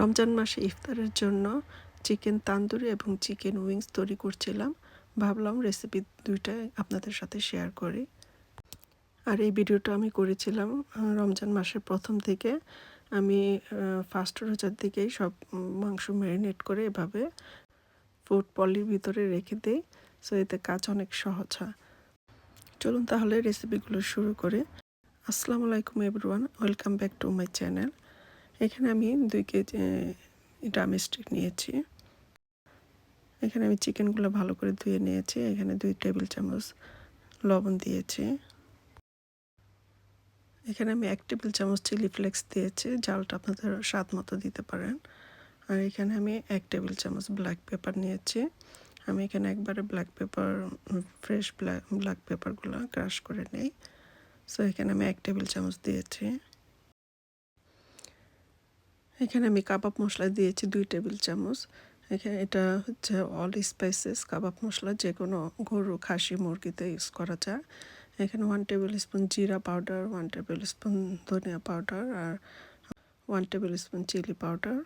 রমজান মাসে ইফতারের জন্য চিকেন তান্দুরি এবং চিকেন উইংস তৈরি করছিলাম। ভাবলাম রেসিপি দুইটাই আপনাদের সাথে শেয়ার করি। আর এই ভিডিওটা আমি করেছিলাম রমজান মাসের প্রথম থেকে। আমি ফার্স্ট রোজার দিকেই সব মাংস ম্যারিনেট করে এভাবে ফুড পলির ভিতরে রেখে দিই সো এতে কাজ অনেক সহজ হয়। চলুন তাহলে রেসিপিগুলো শুরু করে। আসসালামু আলাইকুম everyone welcome back to my channel এখানে আমি দুই কেজি ড্রামস্টিক নিয়েছি। এখানে আমি চিকেনগুলো ভালো করে ধুয়ে নিয়েছি। এখানে দুই টেবিল চামচ লবণ দিয়েছি। এখানে আমি এক টেবিল চামচ চিলি ফ্লেক্স দিয়েছি, জালটা আপনাদের স্বাদ মতো দিতে পারেন। আর এখানে আমি এক টেবিল চামচ ব্ল্যাক পেপার নিয়েছি। আমি এখানে একবারে black pepper fresh black black পেপারগুলো ক্রাশ করে নেই। সো এখানে আমি এক টেবিল চামচ দিয়েছি। এখানে আমি কাবাব মশলা দিয়েছি দুই টেবিল চামচ। এখানে এটা হচ্ছে অল স্পাইসেস কাবাব মশলা যে কোনো গরু, খাসি, মুরগিতে ইউজ করা যায়। এখানে ওয়ান টেবিল স্পুন জিরা পাউডার ওয়ান টেবিল স্পুন ধনিয়া পাউডার আর one tablespoon chilli powder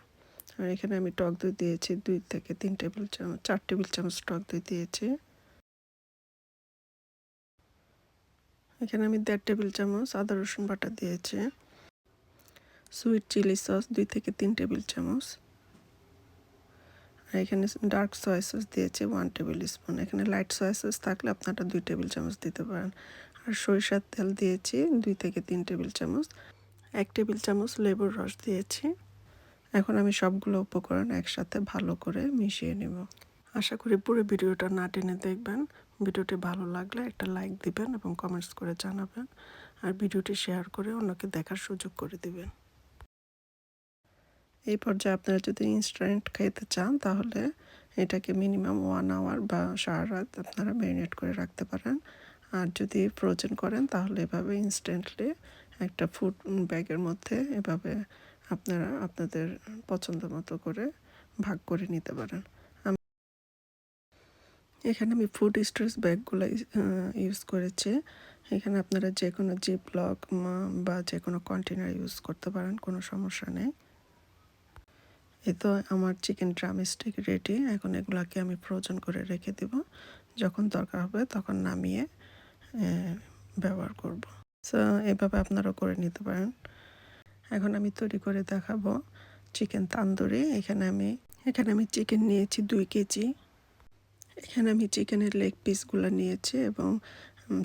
আর এখানে আমি টক দই দিয়েছি দুই থেকে তিন টেবিল চামচ, চার টেবিল চামচ টক দই দিয়েছি। এখানে আমি দেড় টেবিল চামচ আদা রসুন বাটা দিয়েছি। সুইট চিলি সস, দুই থেকে তিন টেবিল চামচ। আর এখানে ডার্ক সয়া সস দিয়েছি ওয়ান টেবিল স্পুন। এখানে লাইট সয়া সস থাকলে আপনারা দুই টেবিল চামচ দিতে পারেন। আর সরিষার তেল দিয়েছি দুই থেকে তিন টেবিল চামচ। এক টেবিল চামচ লেবুর রস দিয়েছি। এখন আমি সবগুলো উপকরণ একসাথে ভালো করে মিশিয়ে নেব। আশা করি পুরো ভিডিওটা না টেনে দেখবেন। ভিডিওটি ভালো লাগলে একটা লাইক দিবেন এবং কমেন্টস করে জানাবেন। আর ভিডিওটি শেয়ার করে অন্যকে দেখার সুযোগ করে দিবেন। এই পর্যায়ে আপনারা যদি ইনস্ট্যান্ট খেতে চান, তাহলে এটাকে মিনিমাম ওয়ান আওয়ার বা সারা রাত আপনারা ম্যারিনেট করে রাখতে পারেন। আর যদি ফ্রোজেন করেন, তাহলে এভাবে ইনস্ট্যান্টলি একটা ফুড ব্যাগের মধ্যে এভাবে আপনারা আপনাদের পছন্দ মতো করে ভাগ করে নিতে পারেন। এখানে আমি ফুড স্টোরেজ ব্যাগগুলো ইউজ করেছি। এখানে আপনারা যে কোনো জিপ লক বা যে কোনো কন্টেনার ইউজ করতে পারেন, কোনো সমস্যা নেই। এই তো আমার চিকেন ড্রামস্টিক রেডি এখন এগুলাকে আমি ফ্রোজন করে রেখে দেব। যখন দরকার হবে তখন নামিয়ে ব্যবহার করব। সো এভাবে আপনারা করে নিতে পারেন। এখন আমি তৈরি করে দেখাবো চিকেন তান্দুরি। এখানে আমি এখানে আমি চিকেন নিয়েছি দুই কেজি। এখানে আমি চিকেনের লেগ পিসগুলো নিয়েছি এবং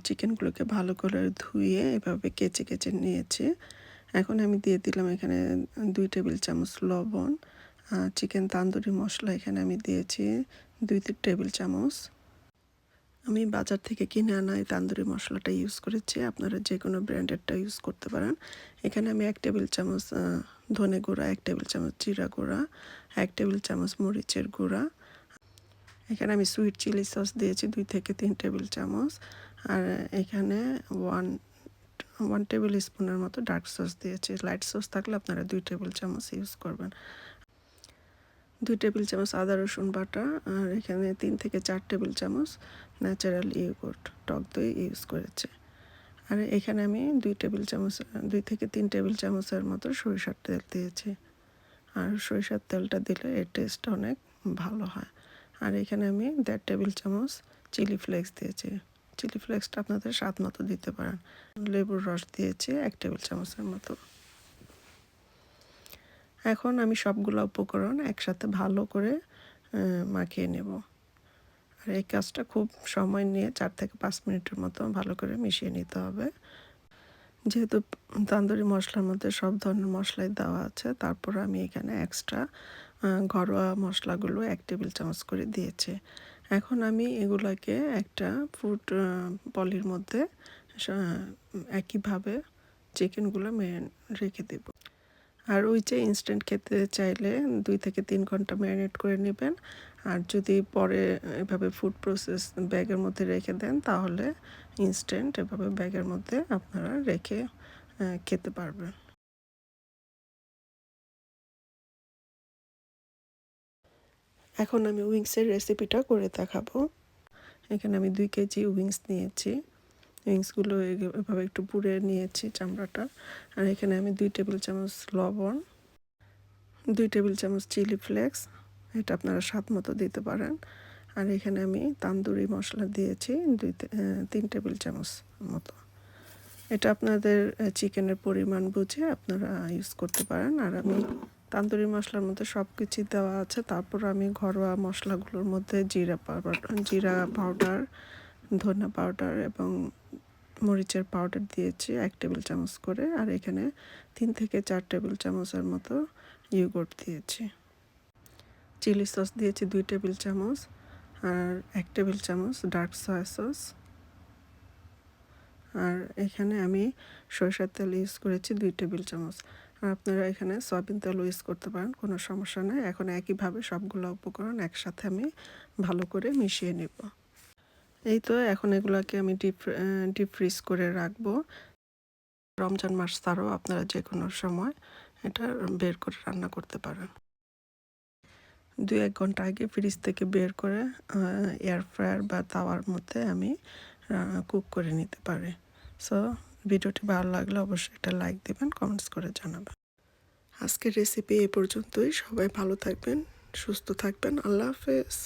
চিকেনগুলোকে ভালো করে ধুয়ে এভাবে কেচে কেচে নিয়েছি। এখন আমি দিয়ে দিলাম এখানে দুই টেবিল চামচ লবণ। চিকেন তান্দুরি মশলা এখানে আমি দিয়েছি, দুই তিন টেবিল চামচ। আমি বাজার থেকে কিনে আনা এই তান্দুরি মশলাটা ইউজ করেছি। আপনারা যে কোনো ব্র্যান্ডেরটা ইউজ করতে পারেন। এখানে আমি এক টেবিল চামচ ধনে গুঁড়া, এক টেবিল চামচ জিরা গুঁড়া, এক টেবিল চামচ মরিচের গুঁড়া। এখানে আমি সুইট চিলি সস দিয়েছি, দুই থেকে তিন টেবিল চামচ। আর এখানে ওয়ান ওয়ান টেবিল স্পুনের মতো ডার্ক সস দিয়েছি। লাইট সস থাকলে আপনারা দুই টেবিল চামচ ইউজ করবেন। দুই টেবিল চামচ আদা, রসুন বাটা, আর এখানে তিন থেকে চার টেবিল চামচ ন্যাচারাল ইয়োগর্ট টক দই ইউজ করেছে। আর এখানে আমি দুই টেবিল চামচ, দুই থেকে তিন টেবিল চামচের মতো সরিষার তেল দিয়েছি। আর সরিষার তেলটা দিলে এর টেস্ট অনেক ভালো হয়। আর এখানে আমি দেড় টেবিল চামচ চিলি ফ্লেক্স দিয়েছি। চিলি ফ্লেক্সটা আপনাদের স্বাদ মতো দিতে পারেন। লেবুর রস দিয়েছি এক টেবিল চামচের মতো। এখন আমি সবগুলো উপকরণ একসাথে ভালো করে মাখিয়ে নেব। আর এই কাজটা খুব সময় নিয়ে চার থেকে পাঁচ মিনিটের মতো ভালো করে মিশিয়ে নিতে হবে। যেহেতু তান্দুরি মশলার মধ্যে সব ধরনের মশলাই দেওয়া আছে, তারপর আমি এখানে এক্সট্রা ঘরোয়া মশলাগুলো এক টেবিল চামচ করে দিয়েছি। এখন আমি এগুলোকে একটা ফুড পলির মধ্যে একইভাবে চিকেনগুলো রেখে দেবো। আর ওই যে ইনস্ট্যান্ট খেতে চাইলে দুই থেকে তিন ঘণ্টা ম্যারিনেট করে নেবেন। আর যদি পরে এভাবে ফুড প্রসেস ব্যাগের মধ্যে রেখে দেন, তাহলে ইনস্ট্যান্ট এভাবে ব্যাগের মধ্যে আপনারা রেখে খেতে পারবেন। এখন আমি উইংসের রেসিপিটা করে দেখাবো। এখানে আমি দুই কেজি উইংস নিয়েছি। উইংসগুলো এভাবে একটু পুড়ে নিয়েছি চামড়াটা। আর এখানে আমি দুই টেবিল চামচ লবণ, দুই টেবিল চামচ চিলি ফ্লেক্স, এটা আপনারা স্বাদ মতো দিতে পারেন। আর এখানে আমি তান্দুরি মশলা দিয়েছি দুই তিন টেবিল চামচ মতো। এটা আপনাদের চিকেনের পরিমাণ বুঝে আপনারা ইউজ করতে পারেন। আর আমি তান্দুরি মশলার মধ্যে সব কিছু দেওয়া আছে। তারপর আমি ঘরোয়া মশলাগুলোর মধ্যে জিরা পাউডার জিরা পাউডার ধনিয়া পাউডার এবং মরিচের পাউডার দিয়েছি এক টেবিল চামচ করে। আর এখানে তিন থেকে চার টেবিল চামচের মতো ইউগোর্ট দিয়েছি। চিলি সস দিয়েছি দুই টেবিল চামচ। আর এক টেবিল চামচ ডার্ক সয়া সস। আর এখানে আমি সরিষার তেল ইউজ করেছি দুই টেবিল চামচ। আর আপনারা এখানে সয়াবিন তেল ইউজ করতে পারেন, কোনো সমস্যা নেই। এখন একইভাবে সবগুলো উপকরণ একসাথে আমি ভালো করে মিশিয়ে নেব। এই তো এখন এগুলাকে আমি ডিপ ডিপ ফ্রিজ করে রাখব। রমজান মাস ছাড়াও আপনারা যে কোনো সময় এটা বের করে রান্না করতে পারেন। দুই এক ঘণ্টা আগে ফ্রিজ থেকে বের করে এয়ার ফ্রায়ার বা তাওয়ার মধ্যে আমি কুক করে নিতে পারি। সো ভিডিওটি ভালো লাগলে অবশ্যই একটা লাইক দেবেন কমেন্টস করে জানাবেন। আজকের রেসিপি এ পর্যন্তই। সবাই ভালো থাকবেন, সুস্থ থাকবেন। আল্লাহ হাফেজ।